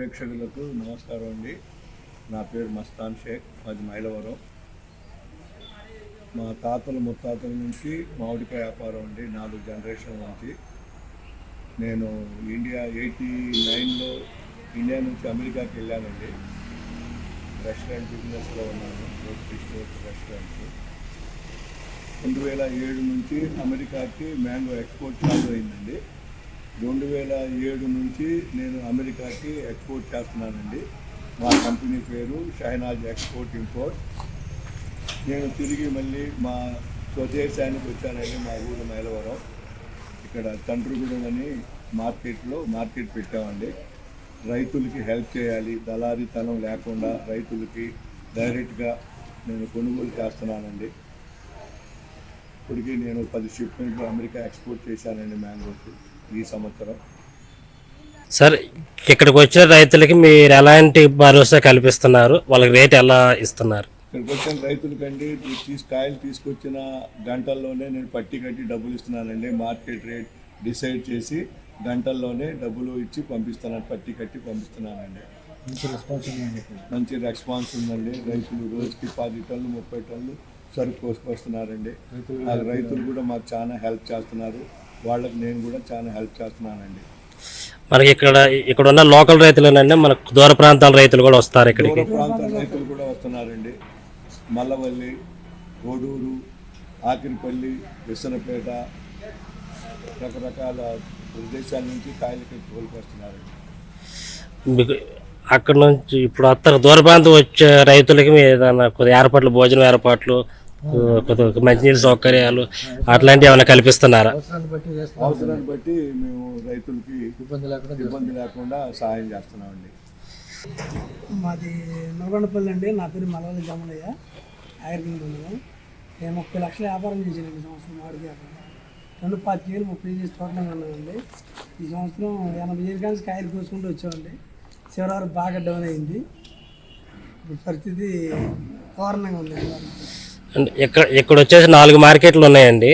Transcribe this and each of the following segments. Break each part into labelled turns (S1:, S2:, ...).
S1: ప్రేక్షకులకు నమస్కారం అండి. నా పేరు మస్తాన్ షేక్ మాది మైలవరం. మా తాతల ముత్తాతల నుంచి మామిడికాయ వ్యాపారం అండి నాలుగు జనరేషన్ నుంచి. నేను ఇండియా ఎయిటీ నైన్లో ఇండియా నుంచి అమెరికాకి వెళ్ళానండి. రెస్టారెంట్ బిజినెస్లో ఉన్నాను రోటీ స్టోర్స్ రెస్టారెంట్ రెండు వేల ఏడు నుంచి అమెరికాకి మ్యాంగో ఎక్స్పోర్ట్ చాలు అయిందండి. రెండు వేల ఏడు నుంచి నేను అమెరికాకి ఎక్స్పోర్ట్ చేస్తున్నానండి. మా కంపెనీ పేరు షైనాజ్ ఎక్స్పోర్ట్ ఇంపోర్ట్. నేను తిరిగి మళ్ళీ మా స్వదేశానికి వచ్చానండి మా ఊరు మైలవరం. ఇక్కడ తండ్రిగూడెం అని మార్కెట్లో మార్కెట్ పెట్టామండి. రైతులకి హెల్ప్ చేయాలి దళారీతనం లేకుండా రైతులకి డైరెక్ట్గా నేను కొనుగోలు చేస్తున్నానండి. ఇప్పటికీ నేను పది షిప్మెంట్లు అమెరికా ఎక్స్పోర్ట్ చేశానండి మ్యాంగోస్ ఈ సంవత్సరం.
S2: సార్ ఇక్కడికి వచ్చిన రైతులకి మీరు ఎలాంటి భరోసా కల్పిస్తున్నారు? వాళ్ళకి రేట్ ఎలా ఇస్తున్నారు?
S1: ఇక్కడికి వచ్చిన రైతులకండి తీసు కాయలు తీసుకొచ్చిన గంటల్లోనే నేను పట్టి కట్టి డబ్బులు ఇస్తున్నానండి. మార్కెట్ రేట్ డిసైడ్ చేసి గంటల్లోనే డబ్బులు ఇచ్చి పంపిస్తున్నాను పట్టి కట్టి పంపిస్తున్నానండి.
S3: మంచి రెస్పాన్స్ చెప్పి
S1: మంచి రెస్పాన్స్ ఉందండి. రైతులు రోజుకి పది టన్నులు ముప్పై టన్నులు సరుకు కోసుకొస్తున్నారండి. ఆ రైతులు కూడా మాకు చాలా హెల్ప్ చేస్తున్నారు. వాళ్ళకి నేను కూడా చాలా హెల్ప్ చేస్తున్నానండి.
S2: మనకి ఇక్కడ ఇక్కడ ఉన్న లోకల్ రైతులేనండి మనకు దూర ప్రాంతాల రైతులు కూడా వస్తారు ఇక్కడికి.
S1: దూర ప్రాంతాల రైతులు కూడా వస్తున్నారండి. మల్లవల్లి కోడూరు ఆకిరిపల్లి విసనపేట రకరకాల ప్రదేశాల నుంచి కాయలు ఇక్కడ తోలుకొస్తున్నారండి
S2: మీకు అక్కడ నుంచి ఇప్పుడు వస్తారు దూర ప్రాంతం వచ్చే రైతులకి ఏదైనా కొద్ది ఏర్పాట్లు భోజనం ఏర్పాట్లు మంచినీళ్ళ సౌకర్యాలు అట్లాంటివి ఏమైనా కల్పిస్తున్నారా?
S3: అవసరాన్ని బట్టి చేస్తాం
S1: అవసరాన్ని బట్టి మేము రైతులకి
S3: ఇబ్బంది లేకుండా చేస్తాం.
S1: ఇబ్బంది లేకుండా సహాయం చేస్తున్నామండి.
S4: మాది నల్గొండపల్లి అండి. నా పేరు మలవల్లి జమలయ్య ఆయుర్వేదం నేను ముప్పై లక్షల వ్యాపారం చేశాను ఈ సంవత్సరం మామిడి వ్యాపారం రెండు పాతికేళ్ళు ముప్పై చేసి తోటలో ఉన్నానండి. ఈ సంవత్సరం ఎనభై ఏళ్ళ కానీ కాయలు కోసుకుంటూ వచ్చామండి. చివరి వరకు బాగా డౌన్ అయింది. ఇప్పుడు పరిస్థితి దారుణంగా ఉంది
S2: ఇక్కడ ఇక్కడ వచ్చేసి నాలుగు మార్కెట్లు ఉన్నాయండి.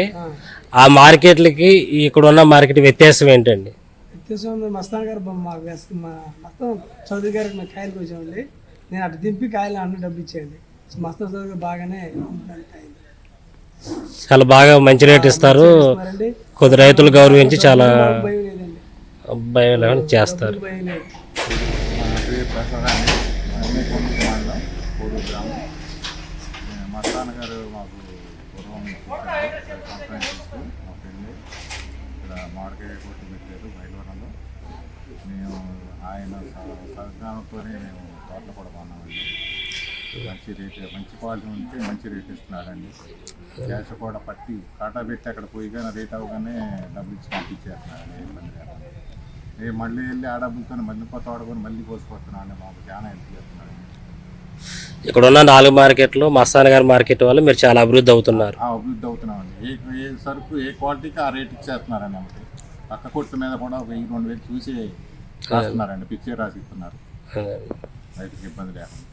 S2: ఆ. మార్కెట్లకి ఇక్కడ ఉన్న మార్కెట్ వ్యత్యాసం ఏంటండి?
S4: వ్యత్యాసం మస్తాన్ గారు బొమ్మ మాకు మా మస్తాన్ చౌదరి గారికి మేము కాయలు కోసామండి నేను అటు దింపి కాయలు అన్న డబ్బు ఇచ్చేయండి మస్తాన్ చౌదరి గారు బాగానే
S2: చాలా బాగా మంచి రేట్ ఇస్తారు. కొద్ది రైతులు గౌరవించి చాలా
S4: భయం
S2: చేస్తారు.
S5: మస్తాన్ గారు మాకు పూర్వం కాన్ఫరెన్స్ ఇస్తూ మా పెళ్ళి ఇక్కడ మామిడికాయ కొట్టు పెట్టారు బయలువరంలో. మేము ఆయన సహకారంతోనే మేము తోటలు కూడా కొన్నామండి మంచి రేట్ మంచి క్వాలిటీ ఉంటే మంచి రేట్ ఇస్తున్నారండి. క్యాష్ కూడా పట్టి కాటా పెట్టి అక్కడ పోయి కానీ రేట్ అవ్వగానే డబ్బులు ఇచ్చి పంపించేస్తున్నారండి ఏ ఇబ్బంది మళ్ళీ వెళ్ళి ఆ డబ్బులతో మళ్ళీ కొత్త మళ్ళీ కోసుకొస్తున్నాను మాకు. చాలా హెల్ప్ చేస్తున్నాడు
S2: ఇక్కడ ఉన్న నాలుగు మార్కెట్లు మస్తాన్ గారి మార్కెట్ వల్ల మీరు చాలా అభివృద్ధి అవుతున్నారు.
S5: అభివృద్ధి అవుతున్నామండి. ఏ ఏ సరుకు ఏ క్వాలిటీకి ఆ రేట్ ఇచ్చేస్తున్నారండి పక్క కొట్టు మీద కూడా వెయ్యి రెండు వేలు చూసి రాస్తున్నారండి పిక్చర్ రాసి ఇస్తున్నారు. రైతుకి ఇబ్బంది లేకుండా.